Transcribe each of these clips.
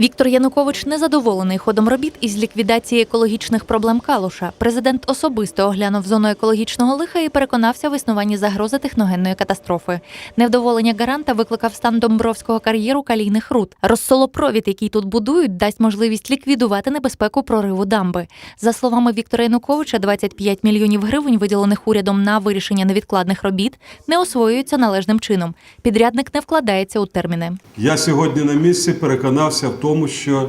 Віктор Янукович незадоволений ходом робіт із ліквідації екологічних проблем Калуша. Президент особисто оглянув зону екологічного лиха і переконався в існуванні загрози техногенної катастрофи. Невдоволення гаранта викликав стан Домбровського кар'єру калійних руд. Розсолопровід, який тут будують, дасть можливість ліквідувати небезпеку прориву дамби. За словами Віктора Януковича, 25 мільйонів гривень, виділених урядом на вирішення невідкладних робіт, не освоюються належним чином. Підрядник не вкладається у терміни. Я сьогодні на місці переконався тому, що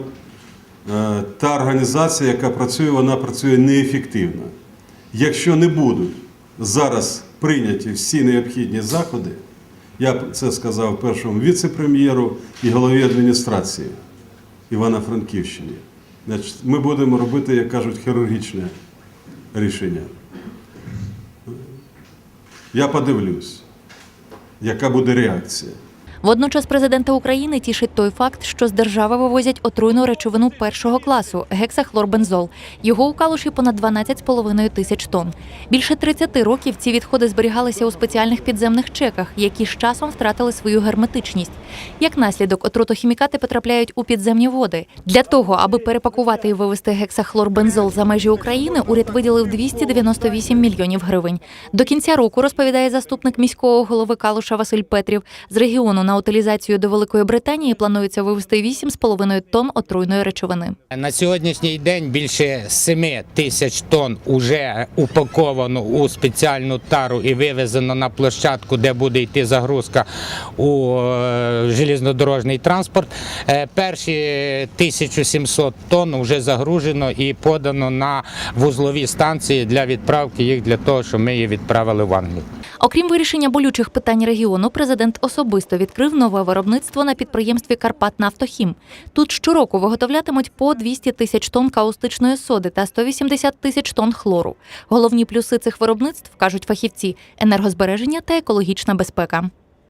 е, та організація, яка працює, вона працює неефективно. Якщо не будуть зараз прийняті всі необхідні заходи, я це сказав першому віце-прем'єру і голові адміністрації Івано-Франківщини. Ми будемо робити, як кажуть, хірургічне рішення. Я подивлюсь, яка буде реакція. Водночас президента України тішить той факт, що з держави вивозять отруйну речовину першого класу гексахлорбензол. Його у калуші понад 12,5 тисяч тонн. Більше 30 років ці відходи зберігалися у спеціальних підземних чеках, які з часом втратили свою герметичність. Як наслідок, отрутохімікати потрапляють у підземні води. Для того, аби перепакувати і вивезти гексахлорбензол за межі України, уряд виділив 298 мільйонів гривень. До кінця року розповідає заступник міського голови Калуша Василь Петрів. З регіону на утилізацію до Великої Британії планується вивезти 8,5 тонн отруйної речовини. На сьогоднішній день більше 7 тисяч тонн вже упаковано у спеціальну тару і вивезено на площадку, де буде йти загрузка у е, железнодорожний транспорт. Е, Перші 1700 тонн вже загружено і подано на вузлові станції для відправки їх для того, щоб ми їх відправили в Англію. Окрім вирішення болючих питань регіону, президент особисто відкрив нове виробництво на підприємстві Карпатнафтохім. Тут щороку виготовлятимуть по 200 тисяч тонн каустичної соди та 180 тисяч тонн хлору. Головні плюси цих виробництв кажуть фахівці енергозбереження та екологічна безпека.